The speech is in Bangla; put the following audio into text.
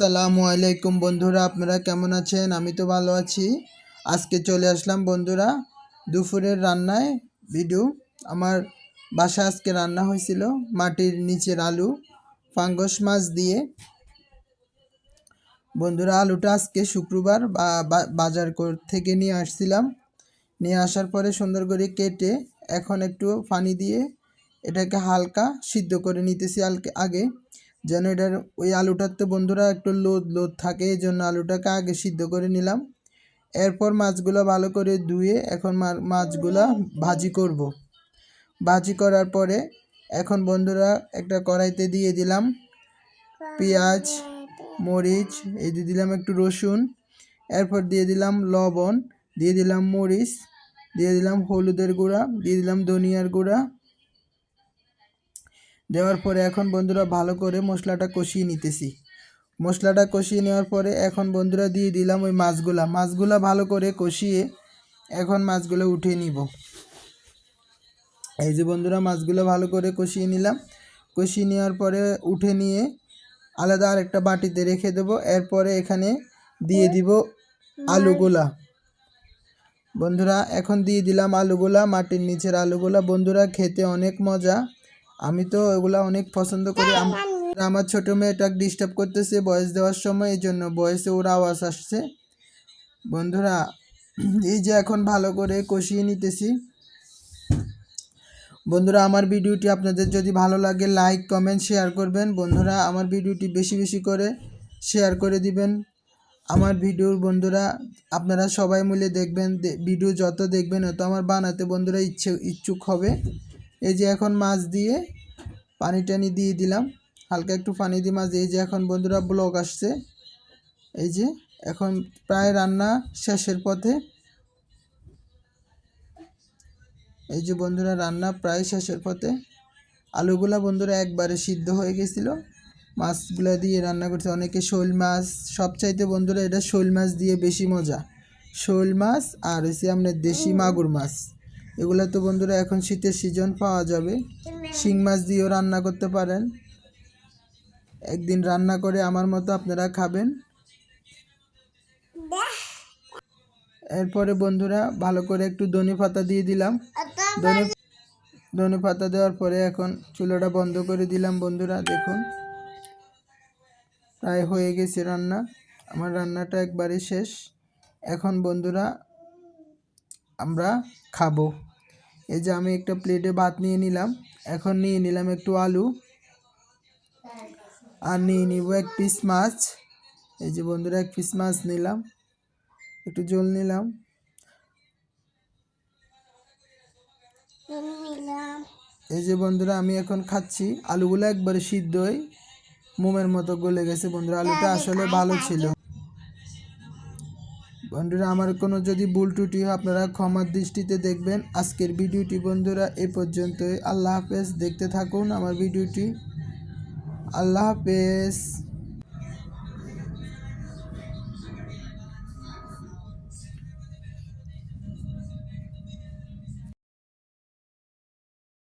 আসসালামু আলাইকুম বন্ধুরা, আপনারা কেমন আছেন? আমি তো ভালো আছি। আজকে চলে আসলাম বন্ধুরা, দুপুরের রান্নায় ভিডিও আমার বাসা আজকে রান্না হয়েছিল মাটির নিচের আলু, ফাঙ্গস মাছ দিয়ে। বন্ধুরা, আলুটা আজকে শুক্রবার বাজার থেকে নিয়ে আসছিলাম। নিয়ে আসার পরে সুন্দর করে কেটে এখন একটু পানি দিয়ে এটাকে হালকা সিদ্ধ করে নিতেছি আগে। যেন এটার ওই আলুটার তো বন্ধুরা একটু লোদ লোদ থাকে, এই জন্য আলুটাকে আগে সিদ্ধ করে নিলাম এরপর মাছগুলো ভালো করে ধুয়ে এখন মাছগুলা ভাজি করব। ভাজি করার পরে এখন বন্ধুরা একটা কড়াইতে দিয়ে দিলাম পেঁয়াজ, মরিচ, এই দিয়ে দিলাম একটু রসুন, এরপর দিয়ে দিলাম লবণ, দিয়ে দিলাম মরিচ, দিয়ে দিলাম হলুদের গুঁড়া, দিয়ে দিলাম ধনিয়ার গুঁড়া দেওয়ার পরে এখন বন্ধুরা ভালো করে মশলাটা কষিয়ে নিতেছি। মশলাটা কষিয়ে নেওয়ার পরে এখন বন্ধুরা দিয়ে দিলাম ওই মাছগুলা। মাছগুলা ভালো করে কষিয়ে এখন মাছগুলো উঠিয়ে নিব। এই যে বন্ধুরা মাছগুলো ভালো করে কষিয়ে নিলাম। কষিয়ে নেওয়ার পরে উঠে নিয়ে আলাদা আরেকটা বাটিতে রেখে দেবো। এরপরে এখানে দিয়ে দিব আলুগুলা। বন্ধুরা এখন দিয়ে দিলাম আলুগুলা, মাটির নিচের আলুগুলা। বন্ধুরা খেতে অনেক মজা। আমি তো ওগুলা অনেক পছন্দ করি। আম- আমার ছোট মেয়েটা ডিস্টার্ব করতেছে বয়স দেওয়ার সময় এই জন্য বয়সে ওর আওয়াজ আসছে। বন্ধুরা, এই যে এখন ভালো করে কষিয়ে নিতেছি। বন্ধুরা, আমার ভিডিওটি আপনাদের যদি ভালো লাগে লাইক কমেন্ট শেয়ার করবেন। বন্ধুরা, আমার ভিডিওটি বেশি বেশি করে শেয়ার করে দিবেন। আমার ভিডিওর বন্ধুরা, আপনারা সবাই মিলে দেখবেন ভিডিও যত দেখবেন তত আমার বানাতে বন্ধুরা ইচ্ছে ইচ্ছুক হবে। এই যে এখন মাছ দিয়ে পানি টানি দিয়ে দিলাম। হালকা একটু পানি দিয়ে মাছ এই যে এখন বন্ধুরা ব্লক আসছে। এই যে এখন প্রায় রান্না শেষের পথে। এই যে বন্ধুরা রান্না প্রায় শেষের পথে। আলুগুলা বন্ধুরা একবারে সিদ্ধ হয়ে গেছিল। মাছগুলা দিয়ে রান্না করছে অনেকে শোল মাছ। সবচাইতে বন্ধুরা এটা শোল মাছ দিয়ে বেশি মজা। শোল মাছ আর হচ্ছে আপনার দেশি মাগুর মাছ। এগুলো তো বন্ধুরা এখন শীতের সিজন পাওয়া যাবে। শিং মাছ দিয়েও রান্না করতে পারেন। একদিন রান্না করে আমার মতো আপনারা খাবেন। এরপরে বন্ধুরা ভালো করে একটু ধনে পাতা দিয়ে দিলাম। ধনে পাতা দেওয়ার পরে এখন চুলাটা বন্ধ করে দিলাম বন্ধুরা, দেখুন। প্রায় হয়ে গেছে রান্না। আমার রান্নাটা একবারে শেষ। এখন বন্ধুরা আমরা খাব। এই যে আমি একটা প্লেটে ভাত নিয়ে নিলাম। এখন নিয়ে নিলাম একটু আলু আর নিয়ে নিব এক পিস মাছ। এই যে বন্ধুরা, এক পিস মাছ নিলাম। একটু জল নিলাম। এই যে বন্ধুরা, আমি এখন খাচ্ছি। আলুগুলো একবারে সিদ্ধ হয়ে মোমের মতো গলে গেছে বন্ধুরা, আলুটা আসলে ভালো ছিল। বন্ধুরা, আমার কোনো যদি ভুল ত্রুটি হয়, আপনারা ক্ষমার দৃষ্টিতে দেখবেন। আজকের ভিডিওটি বন্ধুরা, এ পর্যন্তই। আল্লাহ হাফেজ, দেখতে থাকুন আমার ভিডিওটি। আল্লাহ হাফেজ।